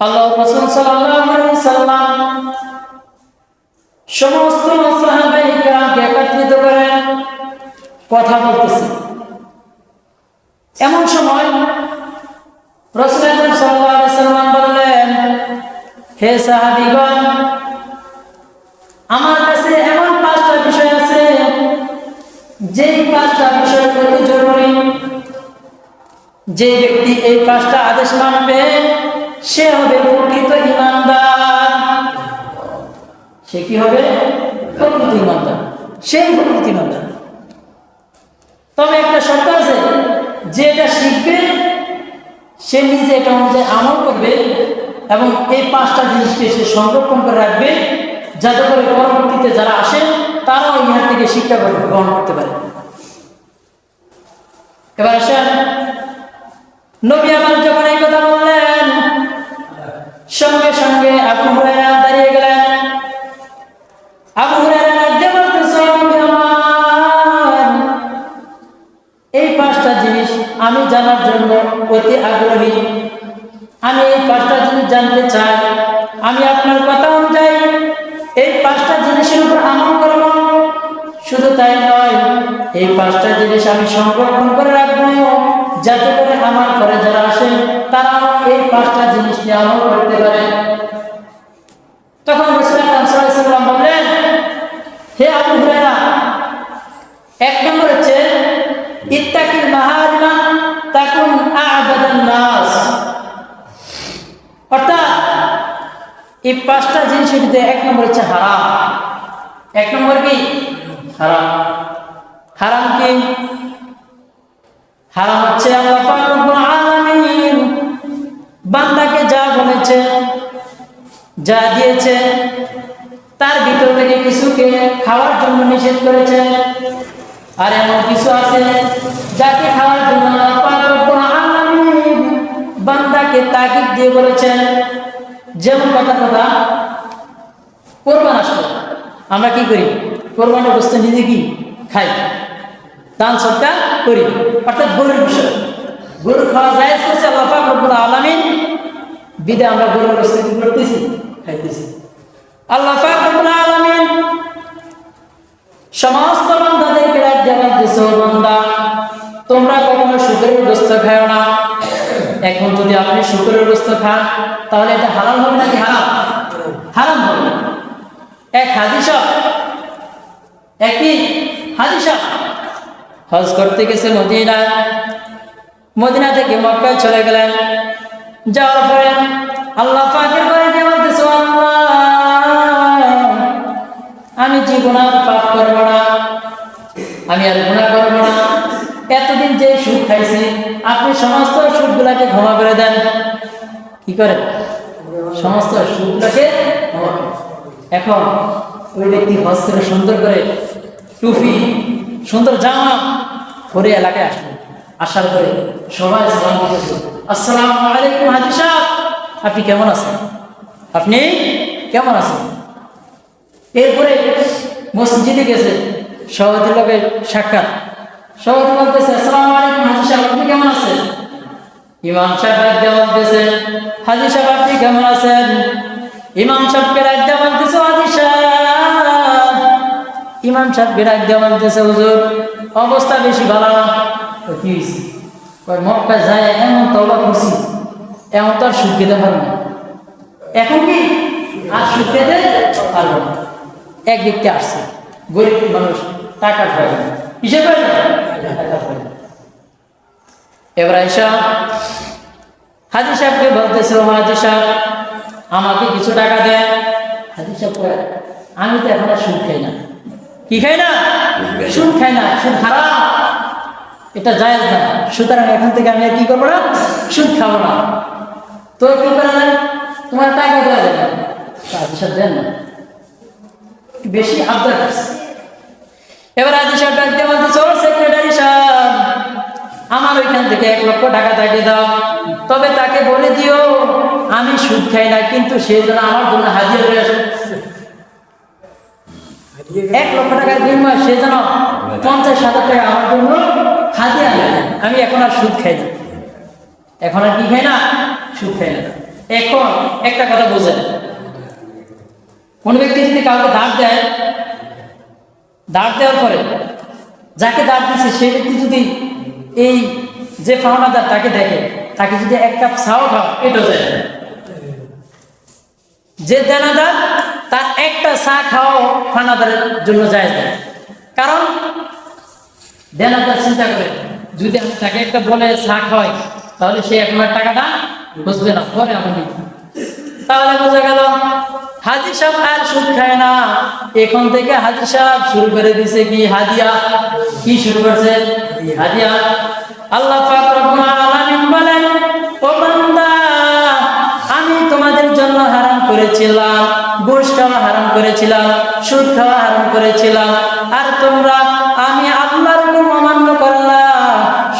আল্লাহ রাসূল সাল্লাল্লাহু আলাইহি সমস্ত একত্রিত করে কথা বলতেছে। এমন সময় রাসূল সাল্লাম বললেন, হে সাহাবীগণ, আমার কাছে এমন পাঁচটা বিষয় আছে, যেই পাঁচটা বিষয় জরুরি। যে ব্যক্তি এই পাঁচটা আদেশ মানবে সে হবে প্রকৃত ইমানদার। সে কি হবে? প্রকৃত ইমানদার। সেই প্রকৃত ইমানদার। তবে একটা শর্ত আছে, যে এটা শিখবে, সে নিজে এটা অনুযায়ী আমল করবে এবং এই পাঁচটা জিনিসকে সে সংরক্ষণ করে রাখবে, যাতে করে পরবর্তীতে যারা আসে, তারাও ইহার থেকে শিক্ষা গ্রহণ করতে পারে। এবার আসেন, নবী আমার যখন এই সঙ্গে সঙ্গে আবু হুরায়রা দাঁড়িয়ে গেলেন। আবু হুরায়রা রাজ্যে এই পাঁচটা জিনিস আমি জানার জন্য অতি আগ্রহী। আমি এই পাঁচটা জিনিস জানতে চাই। আমি আপনার কথা অনুযায়ী এই পাঁচটা জিনিসের উপর আমল করব। শুধু তাই নয়, এই পাঁচটা জিনিস আমি সংরক্ষণ পাঁচটা জিনিস নিয়ে আমল করতে পারে। তখন রসুলাম বললেন, হে আবু হুরায়রা, এক নম্বর হচ্ছে, ইত্তাকিল মাহারিমা তাকুন আবাদান নাস। অর্থাৎ, এই পাঁচটা জিনিসের ভিতরে এক নম্বর হচ্ছে হারাম। এক নম্বর কি? হারাম। হারাম কি? হারাম হচ্ছে আল্লাহ বান্দাকে যা বলেছে, যা দিয়েছে, তার ভিতর থেকে কিছুকে খাওয়ার জন্য নিষেধ করেছে। আর এমন কিছু আছে যাকে খাওয়ার জন্য বান্দাকে তাগিদ দিয়ে বলেছেন। যেমন কথা কথা কোরবান আসলে। আমরা কি করি? কোরবানের বস্তু নিজে কি? খাই। দান সৎকার করি। অর্থাৎ গরুর বিষয়। গরু খাওয়া যায় করছে আল্লাহ রব্বুল বিদে আমরা গরুর বস্তু কি করতেছি? খাইতেছি। আল্লাহ আলামিন সমস্ত বান্দাদেরকে রাজ্য বলতেছে বান্দা, তোমরা কখনো শুকরের গোস্ত খাও না। এখন যদি আপনি শুকরের গোস্ত খান, তাহলে এটা হালাল হবে নাকি হারাম? হারাম হবে। এক হাজি সাহেব একই হাজি করতে গেছে মদিনায়। মদিনা থেকে মক্কায় চলে গেলেন। যাওয়ার পরে আল্লাহ পাকের বাড়ি আমি জীবন পাপ করব না, আমি আর গুণা করব না। এতদিন যে সুখ খাইছি, আপনি সমস্ত সুখগুলাকে ক্ষমা করে দেন। কি করেন? সমস্ত ক্ষমা এখন ওই ব্যক্তি করে সুন্দর করে টুপি, সুন্দর জামা পরে এলাকায় আসলেন। আসার পরে সবাই সালাম আসসালামু আলাইকুম হাজি সাহেব, আপনি কেমন আছেন? আপনি কেমন আছেন? এরপরে মসজিদে গেছে সভাপতি লোকের সাক্ষাৎ। সভাপতি বলতেছে, আসসালামু আলাইকুম হাজি সাহেব, আপনি কেমন আছেন? ইমাম সাহেব রাজ্য বলতেছে, হাজি সাহেব, আপনি কেমন আছেন? ইমাম সাহেবকে রাজ্য বলতেছে, হাজি সাহেব। ইমাম সাহেবকে রাজ্য বলতেছে, হুজুর, অবস্থা বেশি ভালো না। হয়েছে মক্কা যায়, এমন তবা করছি, এমন তো সুখ খেতে পারব না। এখন কি? আর সুখ খেতে পারব না। এক ব্যক্তি আসছে, গরিব মানুষ, টাকা পায় না। কিসে এবার আইসা হাজি সাহেবকে বলতেছে "ও হাজি সাহেব, আমাকে কিছু টাকা দেন। হাজি সাহেব আমি তো এখন আর সুদ খাই না। কি খাই না? সুদ খাই না, সুদ হারাম। এটা জায়েজ না। সুতরাং এখন থেকে আমি কি করব না? সুদ খাব না। তো কি করে দেন তোমার টাকা দেওয়া যাবে? তা দেন না। বেশি আবদার এবার সাহেব ডাকতে বলতেছে, ও সেক্রেটারি সাহেব, আমার ওইখান থেকে এক লক্ষ টাকা তাকে দাও। তবে তাকে বলে দিও, আমি সুদ খাই না, কিন্তু সে যেন আমার জন্য হাজির হয়ে আসে। এক লক্ষ টাকার বিনিময়ে সে যেন পঞ্চাশ হাজার টাকা আমার জন্য আনে আমি এখন আর সুদ খাই না। এখন আর কি খাই না? সুদ খাই না। এখন একটা কথা বোঝেন। কোন ব্যক্তি যদি কাউকে দাঁড় দেয়, দাঁড় দেওয়ার পরে যাকে দাঁড় দিচ্ছে সেই ব্যক্তি যদি এই যে ফাওনাদার তাকে দেখে, তাকে যদি এক কাপ চাও খাও, এটা যায়। যে দেনাদার তার একটা চা খাওয়াও ফানাদারের জন্য যায় না। কারণ আপনার চিন্তা করে যদি তাকে একটা বলে চা খাওয়াই, তাহলে সে এখন আর টাকাটা বুঝবে না, পরে নিবে। তাহলে বোঝা গেল, হাজি সাহেব আর সুদ খায় না। এখন থেকে হাজি সাহেব শুরু করে দিছে কি হাদিয়া? কি শুরু করছে? হাদিয়া। আল্লাহ পাক রব্বুল আলামিন বলেন, ও বান্দা, আমি তোমাদের জন্য হারাম করেছিলাম খাওয়া হারাম করেছিলাম, সুদ খাওয়া হারাম করেছিলাম, আর তোমরা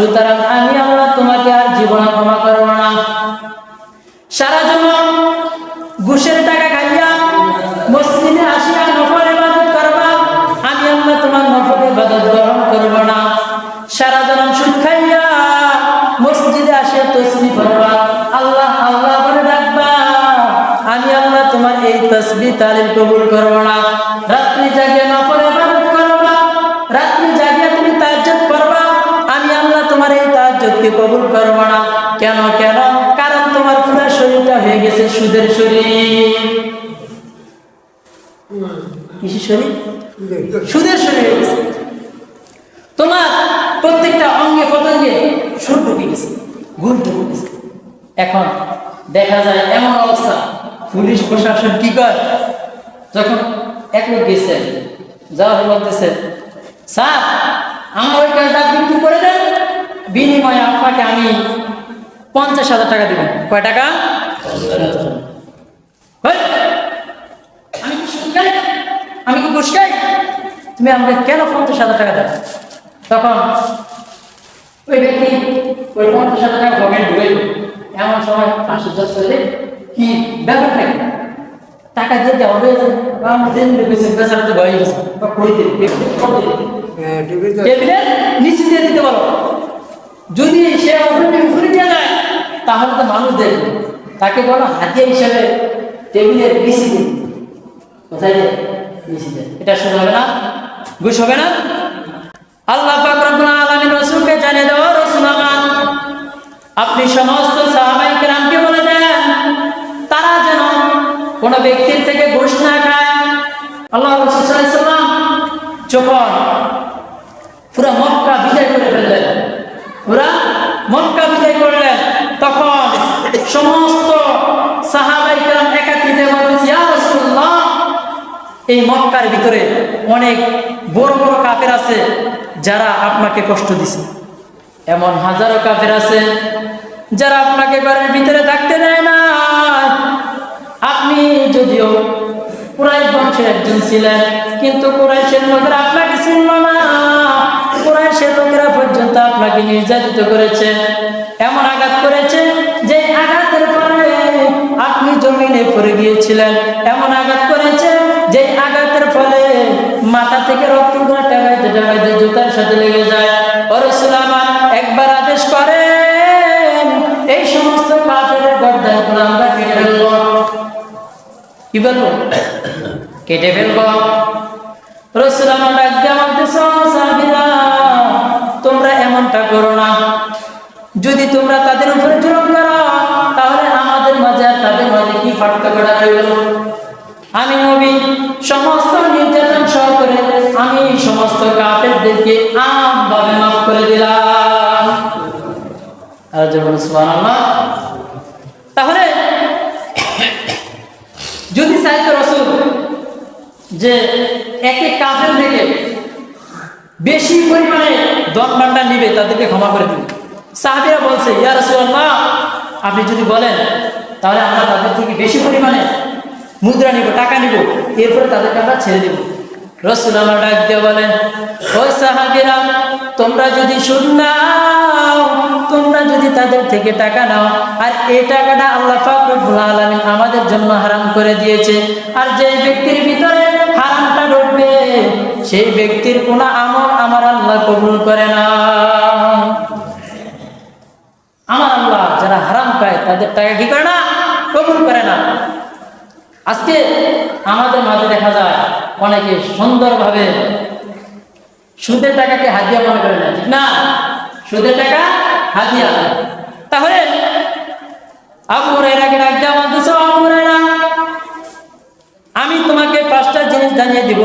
সুতরাং আমি আল্লাহ তোমাকে আর জীবনে ক্ষমা করব না। সারা জীবন ঘুষের টাকা খাইয়া মসজিদে আসিয়া নফল ইবাদত করবা, আমি আল্লাহ তোমার নফল ইবাদত গ্রহণ করব না। সারা জীবন সুদ খাইয়া মসজিদে আসিয়া তসবি পড়বা, আল্লাহ আল্লাহ বলে ডাকবা, আমি আল্লাহ তোমার এই তসবি তালিম কবুল করব না। এই কবুল করব না। কেন কেন? কারণ তোমার পুরো শরীরটা হয়ে গেছে সুদের শরীর। দেখা যায় এমন অবস্থা, পুলিশ প্রশাসন কি করে? যখন এক বলতেছে, স্যার, আমার ওই কাজটা একটু করে দেন। বিনিময়ে আপনাকে আমি পঞ্চাশ হাজার টাকা দিব। কয় টাকা? আমি আমি কি ঘুষ তুমি আমাকে কেন পঞ্চাশ হাজার টাকা দেবে তখন ওই ব্যক্তি ওই পঞ্চাশ হাজার টাকা ঢুকে এমন সময় পাঁচশো দশ করে কি ব্যাপার নাকি? টাকা দিয়ে দেওয়া হয়ে যাবে। আমার তো ভয় গেছে বা কই নিচে দিয়ে দিতে বলো। যদি সে অপরকে ঘুরে দেয় তাহলে তো মানুষ দেখবে। তাকে বলো হাতিয়া হিসাবে টেবিলের দিয়ে দিতে। কোথায় নিচে দিয়ে। এটা শুরু হবে না? ঘুষ হবে না? আল্লাহ রব্বুল আলামিন রাসূলকে জানিয়ে দাও রাসূল আমার, আপনি সমস্ত সাহাবাই কেরামকে বলে দেন, তারা যেন কোনো ব্যক্তির থেকে ঘুষ না খায়। আল্লাহ রাসূল সাল্লাল্লাহু আলাইহি যখন পুরা মক্কা বিজয় করে ফেললেন পুরা মক্কা বিজয় করলেন তখন সমস্ত সাহাবাই কেরাম একাত্রিত বলছে এই মক্কার ভিতরে অনেক বড় বড় কাফের আছে যারা আপনাকে কষ্ট দিছে। এমন হাজারো কাফের আছে যারা আপনাকে ঘরের ভিতরে থাকতে দেয় না। আপনি যদিও কুরাইশ বংশের একজন ছিলেন, কিন্তু কুরাইশের লোকেরা আপনাকে চিনল না। কুরাইশের লোকেরা পর্যন্ত আপনাকে নির্যাতিত করেছে। এমন জমিনে পড়ে গিয়েছিলেন। এমন আঘাত করেছে যে আঘাতের ফলে মাথা থেকে রক্ত টাকাইতে জুতার সাথে লেগে যায়। একবার আদেশ আমরা কেটে ফেলব। তোমরা এমনটা করো না। যদি তোমরা তাদের উপরে জুলুম করো আমি সমস্ত আমি সমস্ত করে দিলাম। তাহলে যদি চাইতো রসুল যে একে কাফের থেকে বেশি পরিমাণে ভান্ডার নিবে, তাদেরকে ক্ষমা করে দিবে। সাহাবিরা বলছে, ইয়া রাসূলুল্লাহ, আপনি যদি বলেন তাহলে আমরা তাদের থেকে বেশি পরিমাণে মুদ্রা নিব, টাকা নিব। এরপরে তাদেরকে আমরা ছেড়ে দেব। রসুল আমার ডাক দিয়ে বলেন, ওই সাহাবিরা, তোমরা যদি সুদ তোমরা যদি তাদের থেকে টাকা নাও, আর এই টাকাটা আল্লাহ পাক রব্বুল আমাদের জন্য হারাম করে দিয়েছে, আর যে ব্যক্তির ভিতরে হারামটা ঢুকবে সেই ব্যক্তির কোনো আমল আমার আল্লাহ কবুল করে না। আমার আল্লাহ যারা হারাম পায়, তাদের টাকা কি করে না? কবুল করে না। আজকে আমাদের মাঝে দেখা যায়, অনেকে সুন্দরভাবে সুদের টাকাকে হাদিয়া মনে করে না ঠিক না? সুদের টাকা হাদিয়া। তাহলে আবু হুরাইরাকে ডাক দেওয়া আবু হুরাইরা আমি তোমাকে পাঁচটা জিনিস জানিয়ে দিব।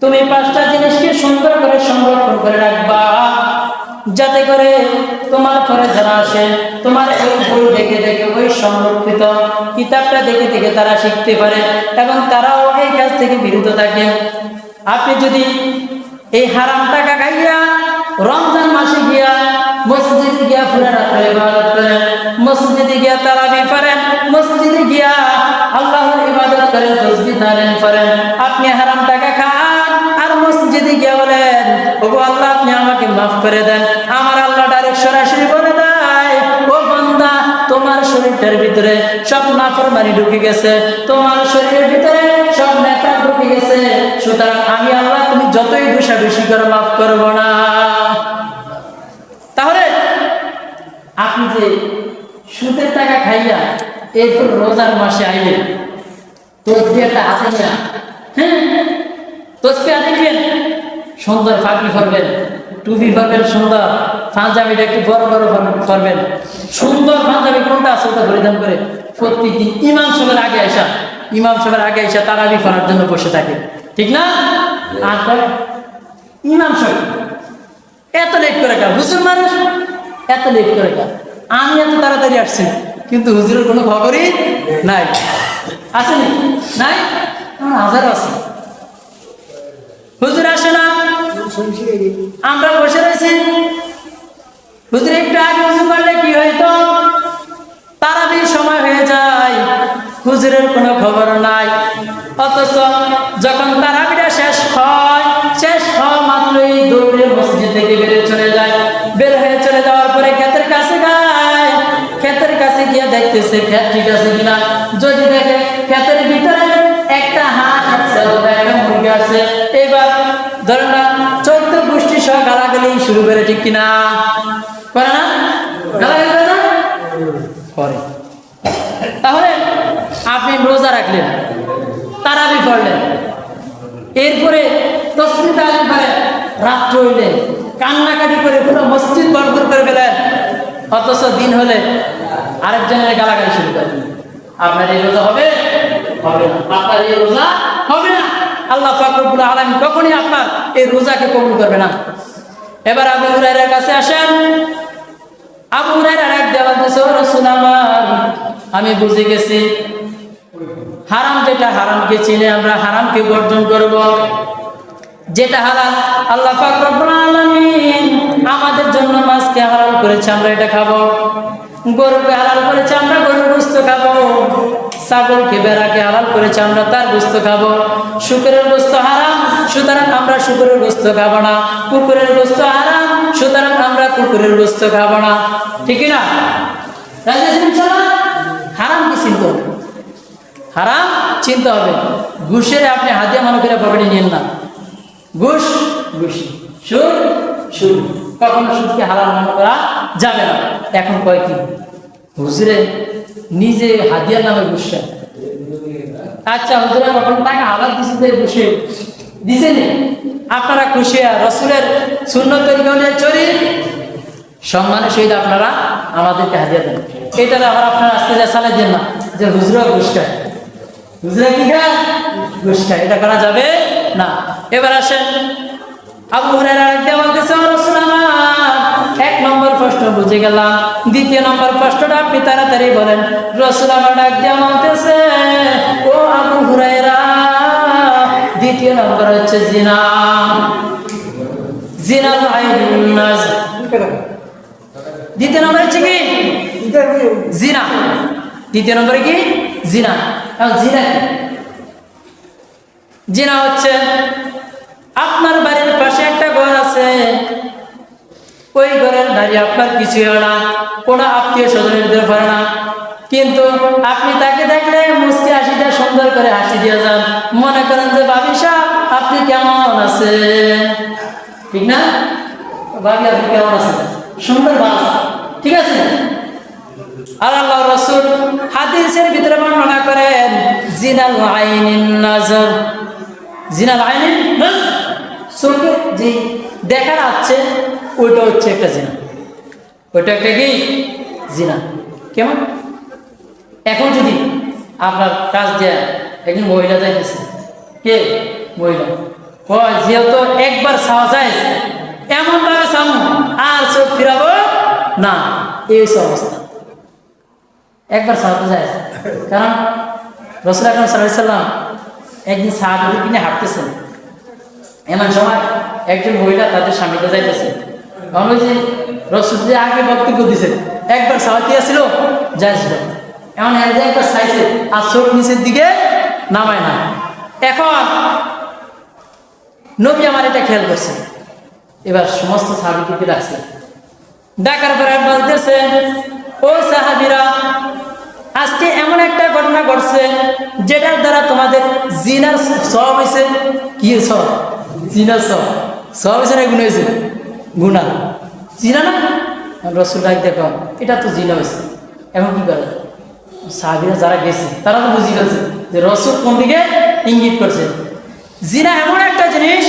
তুমি পাঁচটা জিনিসকে সুন্দর করে সংরক্ষণ করে রাখবা। যাতে করে ঘরে যারা আসে, তোমার ওই বই দেখে দেখে, ওই সংরক্ষিত কিতাবটা দেখে দেখে তারা শিখতে পারে এবং তারাও এই কাজ থেকে বিরত থাকে। আপনি যদি এই হারাম টাকা খাইয়া রমজান মাসে গিয়া মসজিদে গিয়া ফুলে রাত্রে ইবাদত মসজিদে গিয়া তারাবি পড়েন, মসজিদে গিয়া আল্লাহর ইবাদত করেন, তসবিহ তালিম করেন আপনি হারাম টাকা খান আর মসজিদে গিয়া বলেন, ওগো আল্লাহ, আপনি আমাকে মাফ করে দেন, আমার আল্লাহ তোমার শরীরটার ভিতরে সব নাফরমানি ঢুকে গেছে। তোমার শরীরের ভিতরে সব নেতা ঢুকে গেছে। সুতরাং আমি আল্লাহ তুমি যতই দোষা বেশি করে, মাফ করব না। তাহলে আপনি যে সুদের টাকা খাইয়া এরপর রোজার মাসে আইলেন তসবি একটা হাতে নিয়ে হ্যাঁ তসবি হাতে সুন্দর ফাঁকি ফরবেন টুপি ফরবেন সুন্দর পাঞ্জাবিটা একটু বড় বড় ফরবেন সুন্দর পাঞ্জাবি কোনটা আছে ওটা পরিধান করে প্রত্যেকদিন ইমাম সাহেবের আগে আসা ইমাম সাহেবের আগে আসা তারাবি করার জন্য বসে থাকে। ঠিক না? আর ইমাম সাহেব, এত লেট করে কার হুজুর মানুষ, এত লেট করে কার আমি এত তাড়াতাড়ি আসছি, কিন্তু হুজুরের কোনো খবরই নাই। আসেনি? নাই? আমার হাজার আছে। হুজুর আসে না? আমরা বসে রয়েছি। হুজুর, একটু আগে হুজুর করলে কি হইতো? তারাবির সময় হয়ে যায়, হুজুরের কোনো খবর নাই। অথচ যখন তারাবিটা শেষ হয়, শেষ হওয়া মাত্রই দৌড়ে মসজিদ থেকে বের চলে যায়। বের হয়ে চলে যাওয়ার পরে ক্ষেতের কাছে গায় ক্ষেতের কাছে গিয়ে দেখতেছে ক্ষেত ঠিক আছে কিনা। যদি দেখে ক্ষেতের ভিতরে কিনা? করে না? করে তাহলে আপনি রোজা রাখলেন, তারাবি পড়লেন, এরপরে তসমি তালিম রাত্র হইলে কান্নাকাটি করে পুরো মসজিদ বরফর করে ফেলেন, অথচ দিন হলে আরেকজনের গালাগালি শুরু করেন আপনার এই রোজা হবে? হবে আপনার এই রোজা হবে না। আল্লাহ ফাকরুল আলম কখনই আপনার এই রোজাকে কবুল করবে না। এবার আপনি হুরাইরের কাছে আসেন। আবু হুরাইরা ডাক দিয়ে বলতেছে, ও রাসূল আমার, আমি বুঝে গেছি। হারাম যেটা হারামকে চিনে আমরা হারামকে বর্জন করব। যেটা হালাল, আল্লাহ পাক রব্বুল আলামিন আমাদের জন্য মাছকে হালাল করেছে, আমরা এটা খাব। গরুকে হালাল করেছে, আমরা গরুর গোস্ত খাব। ছাগলকে, বেড়াকে হালাল করেছে, আমরা তার গোস্ত খাব। শুকরের গোস্ত হারাম, সুতরাং আমরা শুকরের গোস্ত খাব না। কুকুরের গোস্ত হারাম, সুতরাং আমরা কুকুরের গোস্ত খাব না। ঠিক না? হারাম কি চিনতে হবে? হারাম চিনতে হবে। ঘুষের আপনি হাতিয়া মনে করে পকেটে নিয়েন না। ঘুষ? ঘুষি। সুদ? সুদ। কখনো সুদকে হালাল মনে করা যাবে না। এখন কয় হুজুরে নিজে হাদিয়ার নামে খায়। আচ্ছা হুজুরে কখন টাকা হালাল দিছে যে ঘুষে দিছে আপনারা খুশি, আর রসুলের শূন্য তরিকা চলি। সম্মানের সহিত আপনারা আমাদেরকে হাজিয়া দেন। এটা আবার আপনারা আস্তে যা চালাই দেন না, যে হুজরা খায় হুজরা কি ঘুষ এটা করা যাবে না। এবার আসেন। আবু হুরায়রা একদম বলতেছে, "ও রাসূল আমার এক নম্বর প্রশ্ন বুঝে গেলাম। দ্বিতীয় নম্বর প্রশ্নটা আপনি তাড়াতাড়ি বলেন। রসুল আমার ডাক দিয়ে ও আবু হুরায়রা, দ্বিতীয় নম্বর হচ্ছে জিনা। দ্বিতীয় নম্বর হচ্ছে কি? জিনা। দ্বিতীয় কি? জিনা। জিনা জিনা হচ্ছে, আপনার বাড়ির পাশে একটা ঘর আছে। ওই ঘরের নারী আপনার কিছু হয় না। কোনো আত্মীয় স্বজনের ভিতরে পারে না। কিন্তু আপনি তাকে দেখলে মুসকে হাসিটা সুন্দর করে হাসি দিয়ে যান। মনে করেন যে ভাবি সাহেব, আপনি কেমন আছেন? ঠিক না? ভাবি আপনি কেমন আছেন? সুন্দর ভাষা ঠিক আছে? আর আল্লাহ রসুল হাদিসের ভিতরে বর্ণনা করেন, জিনাল আইনিন নজর। জিনাল আইনিন। চোখে যে দেখা যাচ্ছে ওইটা হচ্ছে একটা জিনা। ওইটা একটা কি? জিনা। কেমন? এখন যদি আপনার কাজ দেয়া একজন মহিলা যাইতেছে। কে? মহিলা। কয়, যেহেতু একবার চাওয়া যায়, এমন ভাবে চামু, আর চোখ ফিরাবো না। এই অবস্থা। একবার চাওয়াতে যায়। কারণ রসুল আকরম সাল্লাম একদিন সাহাবিদের কিনে হাঁটতেছেন। এমন সময় একজন মহিলা তাদের স্বামীকে যাইতেছে। ভাবলো যে রসুল যে আগে বক্তব্য দিছে, একবার সাহায্য ছিল যাইছিল এমন একবার চাইছে, আর চোখ নিচের দিকে নামায় না। এখন নবী আমার এটা খেয়াল করছে। এবার সমস্ত সাহাবিকে ডাকছে ডাকার পরে বলতেছে, ও সাহাবিরা, আজকে এমন একটা ঘটনা ঘটছে, যেটার দ্বারা তোমাদের জিনার সব হয়েছে কি সব জিনার সব সব হয়েছে না গুণ হয়েছে গুণা। জিনা না? রসুল ডাক দেখো, এটা তো জিনা হয়েছে। এখন কি করে? সাহাবিরা যারা গেছে, তারা তো বুঝি গেছে যে রসুল কোন দিকে ইঙ্গিত করছে। জিনা এমন একটা জিনিস